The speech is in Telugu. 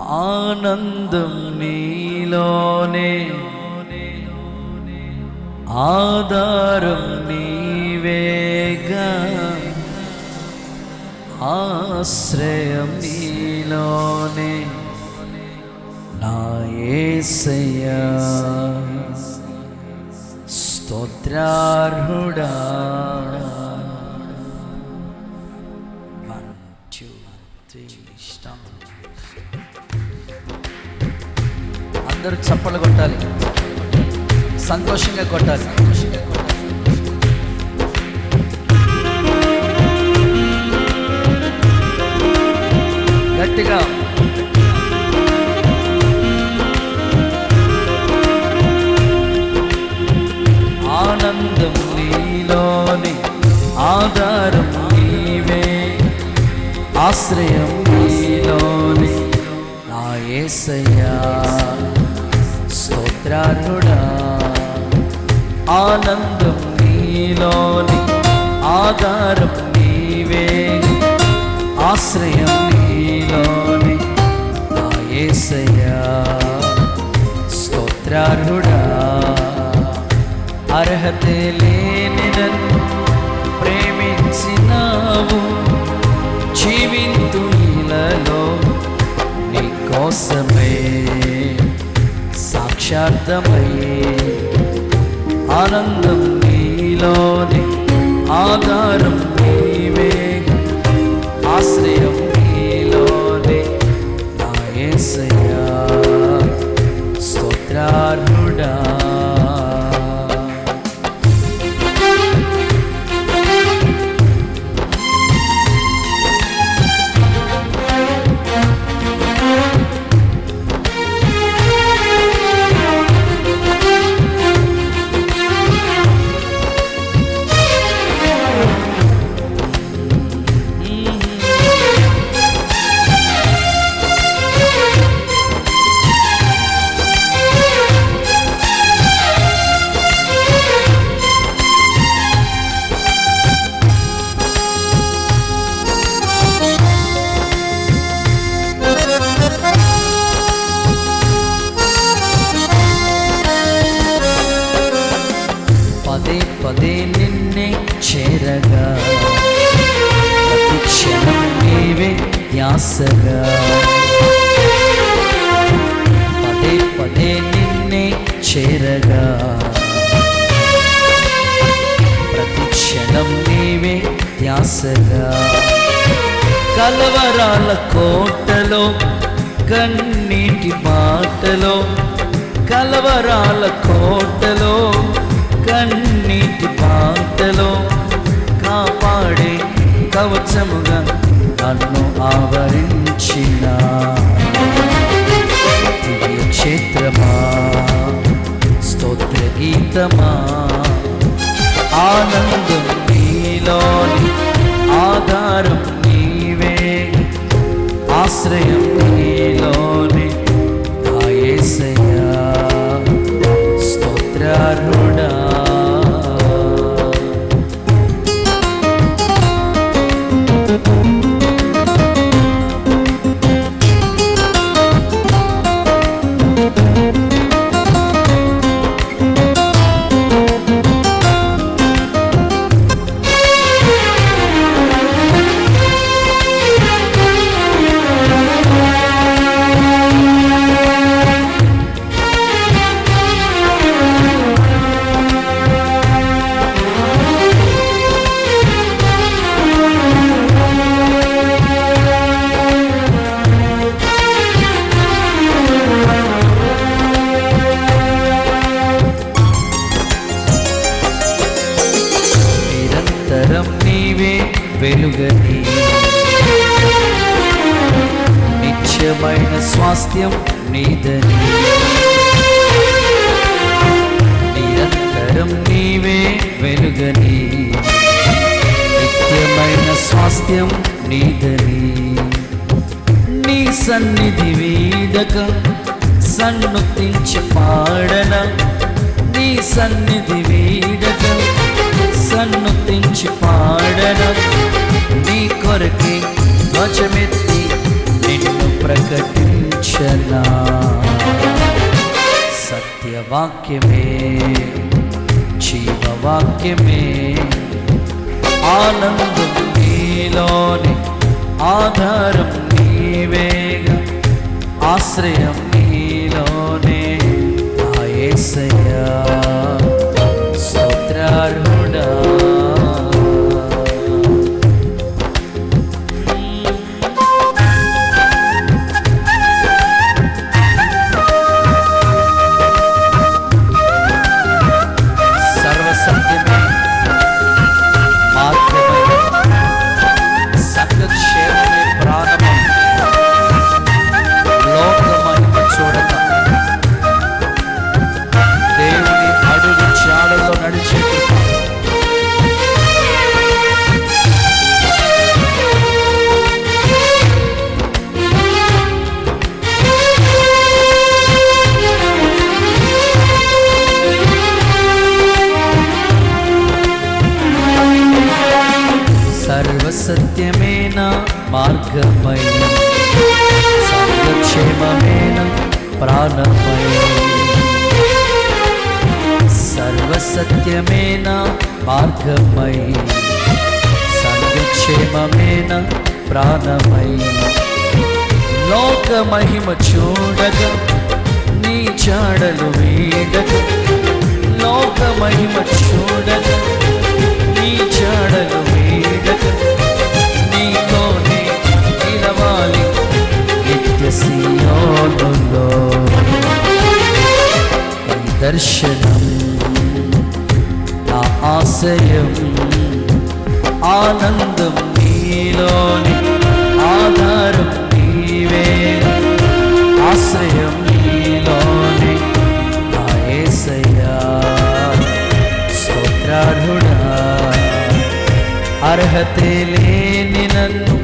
ఆనందం నీలోనే. ఆధారం నీవేగా. ఆశ్రయం నీలోనే. నా యేసయ్యా స్తోత్రార్హుడా. One, two, three, అందరూ చప్పలు కొట్టాలి. సంతోషంగా కొట్టాలి. సంతోషంగా ఆశ్రయం నీలోని నా ఏసయ్యా స్తోత్రార్హుడా. ఆనందం నీలోని ఆధారం నీవే. ఆశ్రయం నీలోని నా ఏసయ్యా స్తోత్రార్హుడా. అర్హత లే నీ సాక్షార్థమయ్యే ఆనందం నీలోని ఆధారం ఆశగా పదే పదే నిన్నే చేరగా. ప్రతి క్షణం నీవే ధ్యాసగా కలవరాల కోటలో కన్నీటి బాటలో కలవరాల కోటలో కన్నీటి పాట ఆనందం నీలోని ఆధారం నీవే. ఆశ్రయం నీలోని నా యేసయ్యా వెలుగని నిత్యమైన స్వాస్థ్యం నీదని. నిరంతరం నీవే వెలుగని నిత్యమైన స్వాస్థ్యం నీదని. నీ సన్నిధి వీడక సన్నుతించి పాడన. నీ సన్నిధి వీడక కన్ను తెంచి పాడన. నీ కొరకే ధ్వజమెత్తి నిన్ను ప్రకటించి సత్యవాక్యమే జీవవాక్యమే. ఆనందం నీలోని ఆధారం నీవేగా ఆశ్రయం నీలోనే నా యేసయ్యా మార్గమైన సర్వక్షేమమేన ప్రాణమైన సర్వసత్యమైన మార్గమై సర్వక్షేమమేన ప్రాణమై లోక మహిమ చూడగ నీ చాడలు వీడక లోక మహిమ చూడక దర్శనం నా ఆశయం ఆనందం నీలోని ఆధారం నీవే ఆశ్రయం నీలోని నా స్తోత్రార్హుడా అర్హతే లేని నన్ను